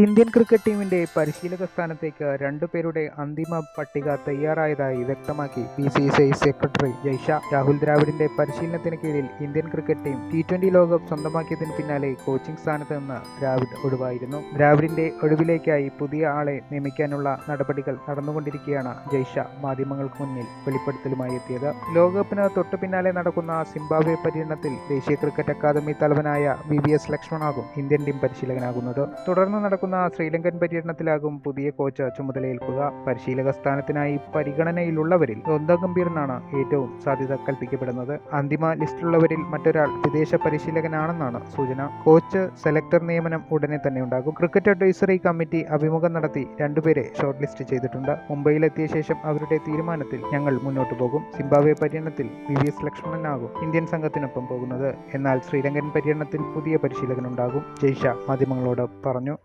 Indian cricket ടീമിന്റെ പരിശീലക സ്ഥാനത്തേക്ക് രണ്ടുപേരുടെ അന്തിമ പട്ടിക തയ്യാറായതായി വ്യക്തമാക്കി B C C I secretary Jay Shah. Rahul ദ്രാവിഡിന്റെ പരിശീലനത്തിന് കീഴിൽ Indian cricket team T twenty ലോകകപ്പ് സ്വന്തമാക്കിയതിന് പിന്നാലെ കോച്ചിംഗ് സ്ഥാനത്ത് നിന്ന് ദ്രാവിഡ് ഒഴിവായിരുന്നു. ദ്രാവിഡിന്റെ ഒഴിവിലേക്കായി പുതിയ ആളെ നിയമിക്കാനുള്ള നടപടികൾ നടന്നുകൊണ്ടിരിക്കുകയാണ് ജയ്ഷ മാധ്യമങ്ങൾക്ക് മുന്നിൽ വെളിപ്പെടുത്തലുമായി എത്തിയത്. ലോകകപ്പിന് തൊട്ടു പിന്നാലെ നടക്കുന്ന സിംബാബ്വെ പര്യടനത്തിൽ ദേശീയ ക്രിക്കറ്റ് അക്കാദമി തലവനായ വി വി എസ് ലക്ഷ്മണാകും ഇന്ത്യൻ ടീം പരിശീലകനാകുന്നത്. തുടർന്ന് നടക്കുന്ന ശ്രീലങ്കൻ പര്യടനത്തിലാകും പുതിയ കോച്ച് ചുമതലയേൽക്കുക. പരിശീലക സ്ഥാനത്തിനായി പരിഗണനയിലുള്ളവരിൽ ഗംഭീറിനാണ് ഏറ്റവും സാധ്യത കൽപ്പിക്കപ്പെടുന്നത്. അന്തിമ ലിസ്റ്റിലുള്ളവരിൽ മറ്റൊരാൾ വിദേശ പരിശീലകനാണെന്നാണ് സൂചന. കോച്ച് സെലക്ടർ നിയമനം ഉടനെ തന്നെ ഉണ്ടാകും. ക്രിക്കറ്റ് അഡ്വൈസറി കമ്മിറ്റി അഭിമുഖം നടത്തി രണ്ടുപേരെ ഷോർട്ട് ലിസ്റ്റ് ചെയ്തിട്ടുണ്ട്. മുംബൈയിലെത്തിയ ശേഷം അവരുടെ തീരുമാനത്തിൽ ഞങ്ങൾ മുന്നോട്ട് പോകും. സിംബാബ്വെ പര്യടനത്തിൽ വി വി എസ് ലക്ഷ്മണനാകും ഇന്ത്യൻ സംഘത്തിനൊപ്പം പോകുന്നത്. എന്നാൽ ശ്രീലങ്കൻ പര്യടനത്തിൽ പുതിയ പരിശീലകനുണ്ടാകും. ജയ്ഷ മാധ്യമങ്ങളോട് പറഞ്ഞു.